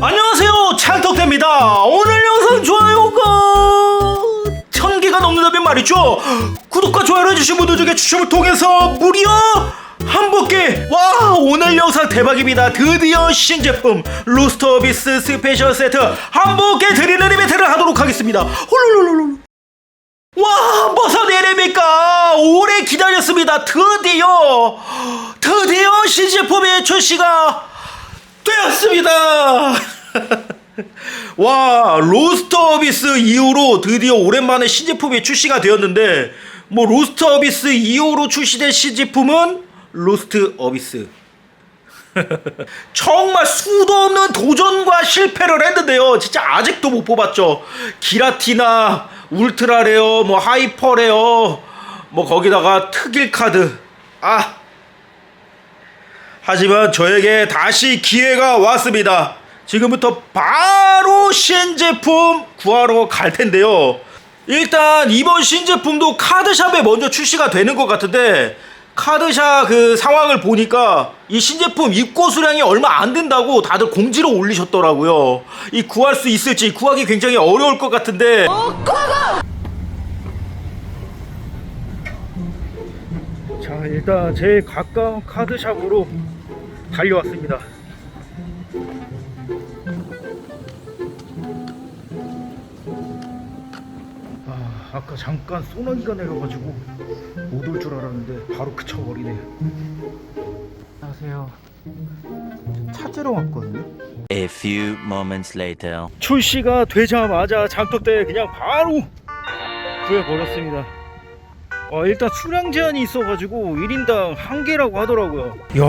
안녕하세요. 찰떡대입니다. 오늘 영상 좋아요가 천 개가 넘는다면 말이죠. 구독과 좋아요를 해주신 분들 중에 추첨을 통해서 무려 한 분께 와 오늘 영상 대박입니다. 드디어 신제품 로스터비스 스페셜 세트 한 분께 드리는 이벤트를 하도록 하겠습니다. 홀로로로로 와 일입니까? 오래 기다렸습니다. 드디어 드디어 신제품의 출시가 되었습니다. 와 로스터 어비스 이후로 드디어 오랜만에 신제품이 출시가 되었는데 뭐 로스터 어비스 이후로 출시된 신제품은 로스트 어비스. 정말 수도 없는 도전과 실패를 했는데요. 진짜 아직도 못 뽑았죠. 기라티나 울트라레어 뭐 하이퍼레어 뭐 거기다가 특일 카드. 아 하지만 저에게 다시 기회가 왔습니다. 지금부터 바로 신제품 구하러 갈 텐데요. 일단 이번 신제품도 카드샵에 먼저 출시가 되는 것 같은데 카드샵 그 상황을 보니까 이 신제품 입고 수량이 얼마 안 된다고 다들 공지로 올리셨더라고요. 이 구할 수 있을지 구하기 굉장히 어려울 것 같은데 자 일단 제일 가까운 카드샵으로 달려왔습니다 아 아까 잠깐 소나기가 내려가지고 못 올 줄 알았는데 바로 그쳐버리네 안녕하세요 찾으러 왔거든요 A few moments later. 출시가 되자마자 장독대 그냥 바로 구해버렸습니다. 어, 일단 수량 제한이 있어가지고 1인당 한 개라고 하더라고요. 야,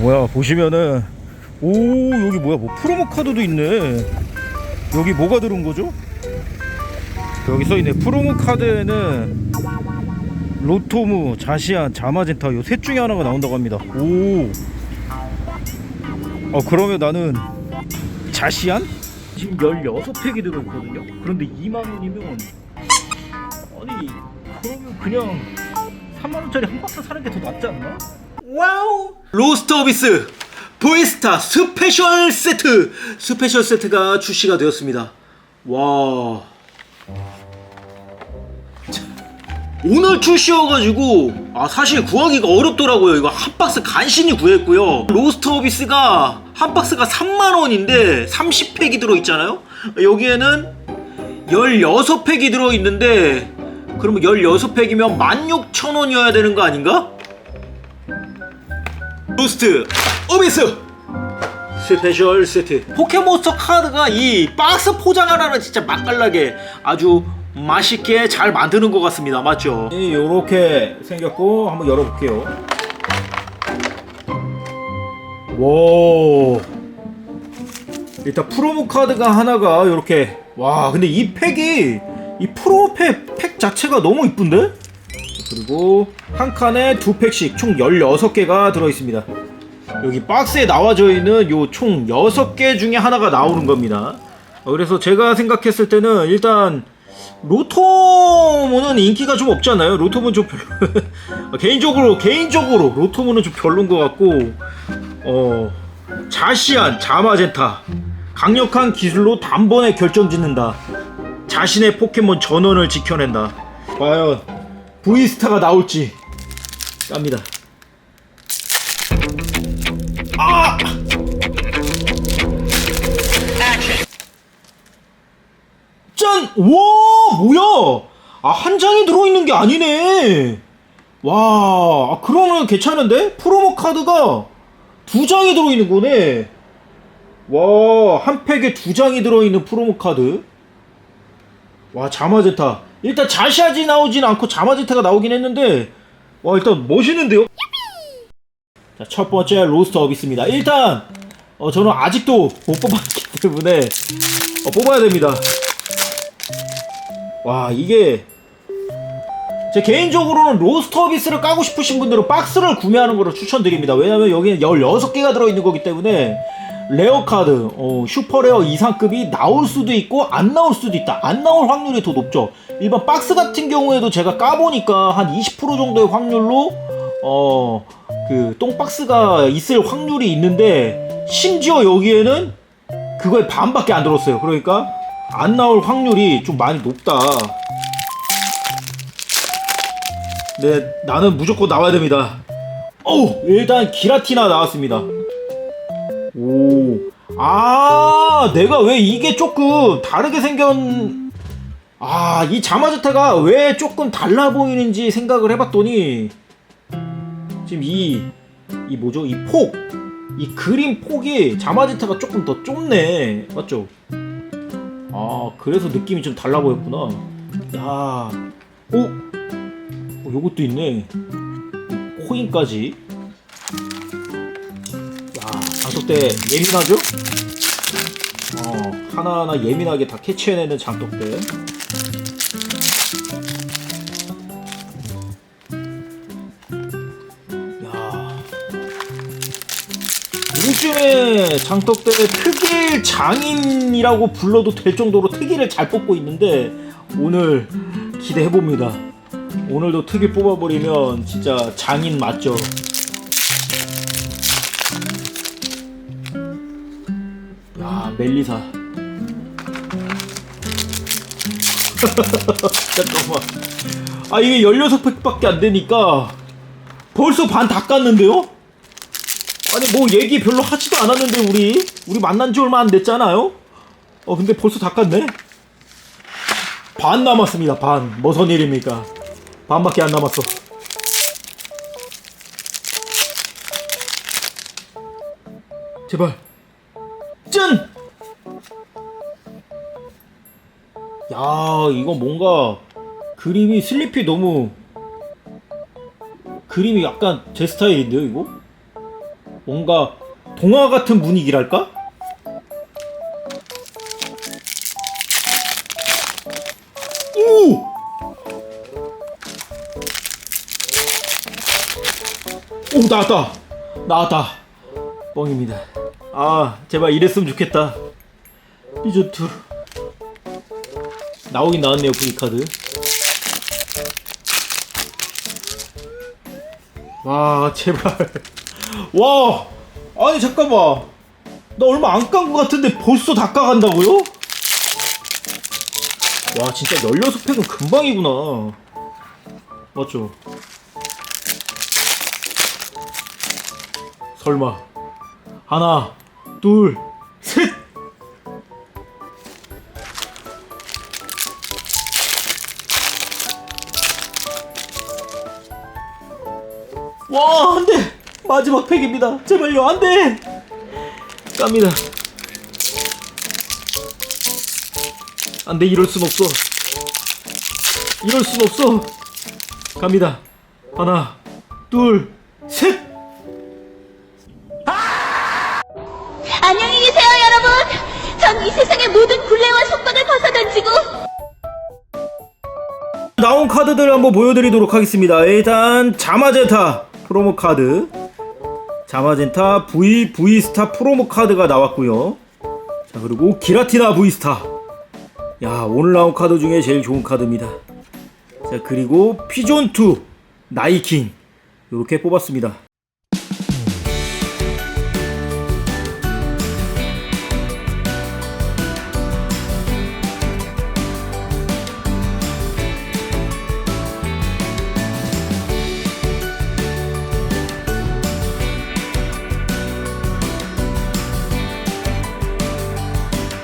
뭐야, 보시면은, 오, 여기 뭐야, 뭐 프로모 카드도 있네. 여기 뭐가 들은 거죠? 여기 써있네. 프로모 카드에는 로토무, 자시안, 자마젠타 요 셋 중에 하나가 나온다고 합니다. 오. 어, 그러면 나는 자시안? 지금 16팩이 들어있거든요? 그런데 2만원이면 아니 그러면 그냥 3만원짜리 한 박스 사는 게 더 낫지 않나? 와우! 로스터 오비스 보이스타 스페셜 세트! 스페셜 세트가 출시가 되었습니다. 와. 자, 오늘 출시여가지고 아 사실 구하기가 어렵더라고요. 이거 한 박스 간신히 구했고요. 로스터 오비스가 한 박스가 3만원인데 30팩이 들어있잖아요? 여기에는 16팩이 들어있는데 그러면 16팩이면 16,000원이어야 되는 거 아닌가? 로스트 오비스! 스페셜 세트. 포켓몬스터 카드가 이 박스 포장 하나는 진짜 맛깔나게 아주 맛있게 잘 만드는 것 같습니다. 맞죠? 이렇게 생겼고 한번 열어볼게요. 와. 일단 프로모 카드가 하나가 이렇게 와 근데 이 팩이 이 프로모 팩, 팩 자체가 너무 이쁜데? 그리고 한 칸에 두 팩씩 총 16개가 들어있습니다. 여기 박스에 나와져 있는 요 총 6개 중에 하나가 나오는 겁니다. 어, 그래서 제가 생각했을 때는 일단 로토무는 인기가 좀 없잖아요? 로토무는 좀 별로. 개인적으로 개인적으로 로토무는 좀 별론 것 같고 어 자시안 자마젠타 강력한 기술로 단번에 결정짓는다 자신의 포켓몬 전원을 지켜낸다 과연 브이스타가 나올지 깝니다 아! 짠! 와 뭐야 아 한 장이 들어있는 게 아니네 와 아, 그러면 괜찮은데? 프로모 카드가 두 장이 들어있는 거네. 와, 한 팩에 두 장이 들어있는 프로모 카드. 와, 자마제타. 일단 자샤지 나오진 않고 자마제타가 나오긴 했는데, 와, 일단 멋있는데요? 자, 첫 번째 로스터 어비스입니다. 일단, 어, 저는 아직도 못 뽑았기 때문에, 어, 뽑아야 됩니다. 와, 이게, 제 개인적으로는 로스터 비스를 까고 싶으신 분들은 박스를 구매하는 것을 추천드립니다. 왜냐면 여기는 16개가 들어있는 거기 때문에 레어 카드, 어, 슈퍼 레어 이상급이 나올 수도 있고 안 나올 수도 있다. 안 나올 확률이 더 높죠. 일반 박스 같은 경우에도 제가 까보니까 한 20% 정도의 확률로 어, 그 똥박스가 있을 확률이 있는데 심지어 여기에는 그거의 반밖에 안 들었어요. 그러니까 안 나올 확률이 좀 많이 높다. 네, 나는 무조건 나와야 됩니다. 오, 일단 기라티나 나왔습니다. 오, 아, 내가 왜 이게 조금 다르게 생겼, 아, 이 자마자타가 왜 조금 달라 보이는지 생각을 해봤더니, 지금 이, 이 뭐죠? 이 폭, 이 그림 폭이 자마자타가 조금 더 좁네. 맞죠? 아, 그래서 느낌이 좀 달라 보였구나. 야, 오, 어, 요것도 있네. 코인까지. 야, 장독대 예민하죠? 어, 하나하나 예민하게 다 캐치해내는 장독대. 야, 요즘에 장독대 특일 장인이라고 불러도 될 정도로 특일을 잘 뽑고 있는데 오늘 기대해 봅니다. 오늘도 특일 뽑아버리면 진짜 장인 맞죠? 멜리사 잠깐만 아 이게 16팩밖에 안 되니까 벌써 반 다 깠는데요? 아니 뭐 얘기 별로 하지도 않았는데 우리 우리 만난 지 얼마 안 됐잖아요? 어 근데 벌써 다 깠네? 반 남았습니다 반 무슨 일입니까 반밖에 안 남았어 제발 짠! 야 이거 뭔가 그림이 슬리피 너무 그림이 약간 제 스타일인데요 이거? 뭔가 동화 같은 분위기랄까? 오! 오 나왔다 나왔다 뻥입니다 아 제발 이랬으면 좋겠다 삐조투 나오긴 나왔네요 V카드. 와 제발. 와 아니 잠깐만. 나 얼마 안 깐 것 같은데 벌써 다 까간다고요? 와 진짜 16팩은 금방이구나. 맞죠? 설마. 하나 둘셋 와, 안 돼! 마지막 팩입니다. 제발요, 안 돼! 깝니다. 안 돼, 이럴 순 없어. 이럴 순 없어. 갑니다. 하나, 둘, 셋! 안녕히 계세요, 여러분. 전 이 세상의 모든 굴레와 속박을 벗어던지고 나온 카드들 한번 보여드리도록 하겠습니다. 일단 자마젠타 프로모 카드, 자마젠타 V V스타 프로모 카드가 나왔고요. 자 그리고 기라티나 V스타. 야 오늘 나온 카드 중에 제일 좋은 카드입니다. 자 그리고 피존 2 나이킹 이렇게 뽑았습니다.